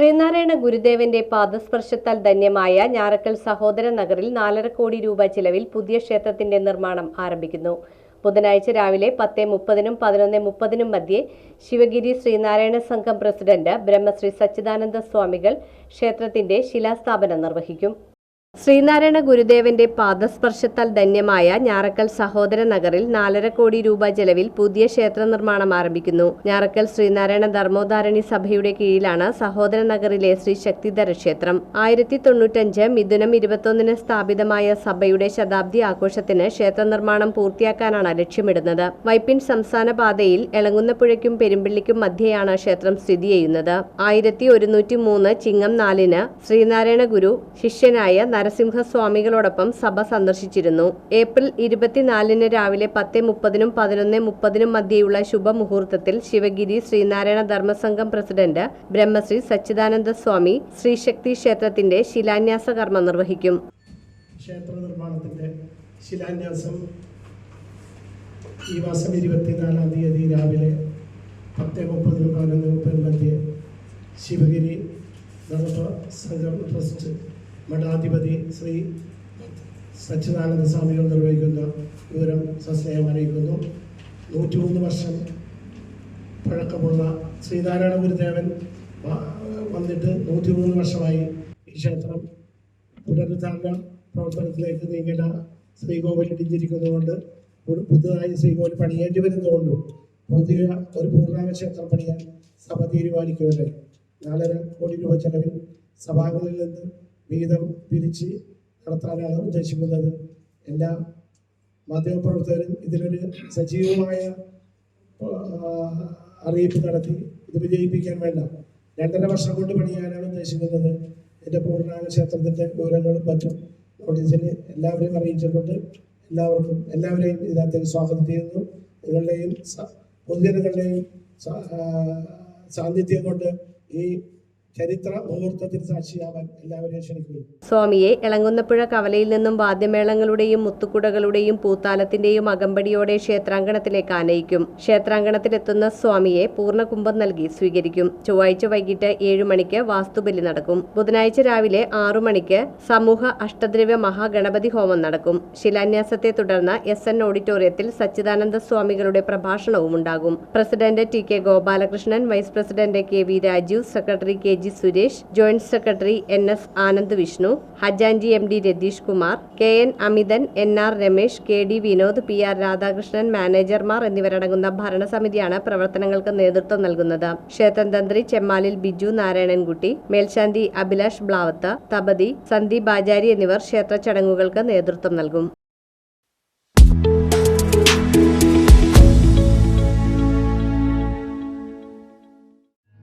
ശ്രീനാരായണ ഗുരുദേവന്റെ പാദസ്പർശത്താൽ ധന്യമായ ഞാറക്കൽ സഹോദര നഗറിൽ നാലര കോടി രൂപ ചിലവിൽ പുതിയ ക്ഷേത്രത്തിന്റെ നിർമ്മാണം ആരംഭിക്കുന്നു. ബുധനാഴ്ച രാവിലെ പത്ത് മുപ്പതിനും പതിനൊന്ന് മുപ്പതിനും മധ്യേ ശിവഗിരി ശ്രീനാരായണ സംഘം പ്രസിഡന്റ് ബ്രഹ്മശ്രീ സച്ചിദാനന്ദ സ്വാമികൾ ക്ഷേത്രത്തിന്റെ ശിലാസ്ഥാപനം നിർവഹിക്കും. ശ്രീനാരായണ ഗുരുദേവന്റെ പാദസ്പർശത്താൽ ധന്യമായ ഞാറക്കൽ സഹോദര നഗറിൽ നാലര കോടി രൂപ ചെലവിൽ പുതിയ ക്ഷേത്ര നിർമ്മാണം ആരംഭിക്കുന്നു. ഞാറക്കൽ ശ്രീനാരായണ ധർമ്മോധാരണി സഭയുടെ കീഴിലാണ് സഹോദര നഗറിലെ ശ്രീ ശക്തിധര ക്ഷേത്രം. ആയിരത്തി തൊണ്ണൂറ്റഞ്ച് മിഥുനം ഇരുപത്തൊന്നിന് സ്ഥാപിതമായ സഭയുടെ ശതാബ്ദി ആഘോഷത്തിന് ക്ഷേത്ര നിർമ്മാണം പൂർത്തിയാക്കാനാണ് ലക്ഷ്യമിടുന്നത്. വൈപ്പിൻ സംസ്ഥാന പാതയിൽ എളങ്ങുന്നപ്പുഴയ്ക്കും പെരുമ്പിള്ളിക്കും മധ്യയാണ് ക്ഷേത്രം സ്ഥിതി ചെയ്യുന്നത്. ആയിരത്തി ഒരുന്നൂറ്റി മൂന്ന് ചിങ്ങം നാലിന് ശ്രീനാരായണ ഗുരു ശിഷ്യനായ നരസിംഹസ്വാമികളോടൊപ്പം സഭ സന്ദർശിച്ചിരുന്നു. ഏപ്രിൽ ഇരുപത്തിനാലിന് രാവിലെ പത്ത് മുപ്പതിനും പതിനൊന്ന് മുപ്പതിനും മധ്യയുള്ള ശുഭമുഹൂർത്തത്തിൽ ശിവഗിരി ശ്രീനാരായണ ധർമ്മസംഘം പ്രസിഡന്റ് ബ്രഹ്മശ്രീ സച്ചിദാനന്ദ സ്വാമി ശ്രീശക്തി ക്ഷേത്രത്തിന്റെ ശിലാന്യാസ കർമ്മം നിർവഹിക്കും. ക്ഷേത്ര നിർമ്മാണത്തിന്റെ ശിലാന്യാസം ഈ മാസം ഇരുപത്തിനാലാം തീയതി രാവിലെ പത്ത് മുപ്പതിനും പതിനൊന്ന് മുപ്പതിനും മധ്യേ ശിവഗിരി ധർമ്മ സംഘം ട്രസ്റ്റ് മഠാധിപതി ശ്രീ സച്ചിദാനന്ദ സ്വാമികൾ നിർവഹിക്കുന്ന വിവരം സസ്നേഹം അറിയിക്കുന്നു. നൂറ്റിമൂന്ന് വർഷം പഴക്കമുള്ള ശ്രീനാരായണ ഗുരുദേവൻ വന്നിട്ട് നൂറ്റിമൂന്ന് വർഷമായി ഈ ക്ഷേത്രം പുനരുദ്ധാരണ പ്രവർത്തനത്തിലേക്ക് നീങ്ങേണ്ട ശ്രീകോവിൽ ഇടിഞ്ഞിരിക്കുന്നതുകൊണ്ട് പുതുതായി ശ്രീകോവിൽ പണിയേണ്ടി വരുന്നതുകൊണ്ടും പുതിയ ഒരു പൂർണാംഗ ക്ഷേത്രം പണിയാൻ സഭ തീരുമാനിക്കുകയുണ്ടായി. നാലര കോടി രൂപ ചെലവിൽ സഭാംഗങ്ങളിൽ നിന്ന് വിഹിതം പിരിച്ച് നടത്താനാണ് ഉദ്ദേശിക്കുന്നത്. എല്ലാ മാധ്യമപ്രവർത്തകരും ഇതിലൊരു സജീവമായ അറിയിപ്പ് നടത്തി ഇത് വിജയിപ്പിക്കാൻ വേണ്ട. രണ്ടര വർഷം കൊണ്ട് പണിയാനാണ് ഉദ്ദേശിക്കുന്നത്. എന്റെ പൂർണാംഗ ക്ഷേത്രത്തിന്റെ വിവരങ്ങളും മറ്റും നോട്ടീസിൽ എല്ലാവരെയും അറിയിച്ചിട്ടുണ്ട്. എല്ലാവർക്കും എല്ലാവരെയും ഇതിനകത്തേക്ക് സ്വാഗതം ചെയ്യുന്നു. നിങ്ങളുടെയും പൊതുജനങ്ങളുടെയും സാന്നിധ്യം കൊണ്ട് ഈ ചരിത്ര മുഹൂർത്തത്തിൽ സാക്ഷിയാവാൻ എല്ലാവരെയും ക്ഷണിക്കുന്നു. സ്വാമിയെ എളങ്ങുന്നപ്പുഴ കവലയിൽ നിന്നും വാദ്യമേളങ്ങളുടെയും മുത്തുകുടകളുടെയും പൂത്താലത്തിന്റെയും അകമ്പടിയോടെ ക്ഷേത്രാങ്കണത്തിലേക്ക് ആനയിക്കും. ക്ഷേത്രാങ്കണത്തിലെത്തുന്ന സ്വാമിയെ പൂർണകുംഭം നൽകി സ്വീകരിക്കും. ചൊവ്വാഴ്ച വൈകിട്ട് ഏഴു മണിക്ക് വാസ്തുബലി നടക്കും. ബുധനാഴ്ച രാവിലെ ആറു മണിക്ക് സമൂഹ അഷ്ടദ്രവ്യ മഹാഗണപതി ഹോമം നടക്കും. ശിലാന്യാസത്തെ തുടർന്ന് എസ് എൻ ഓഡിറ്റോറിയത്തിൽ സച്ചിദാനന്ദ സ്വാമികളുടെ പ്രഭാഷണവും ഉണ്ടാകും. President T K Gopalakrishnan vice president K V Rajeev secretary K G Suresh joint secretary N S Anand Vishnu ഹജാൻജി M D Ratheesh Kumar K N Amithan N R Ramesh K D Vinod P R Radhakrishnan മാനേജർമാർ എന്നിവരടങ്ങുന്ന ഭരണസമിതിയാണ് പ്രവർത്തനങ്ങൾക്ക് നേതൃത്വം നൽകുന്നത്. ക്ഷേത്രം തന്ത്രി ചെമ്മാലിൽ ബിജു നാരായണൻകുട്ടി മേൽശാന്തി അഭിലാഷ് ബ്ലാവത്ത് തപതി സന്ദീപ് ആചാരി എന്നിവർ ക്ഷേത്ര ചടങ്ങുകൾക്ക് നേതൃത്വം നൽകും.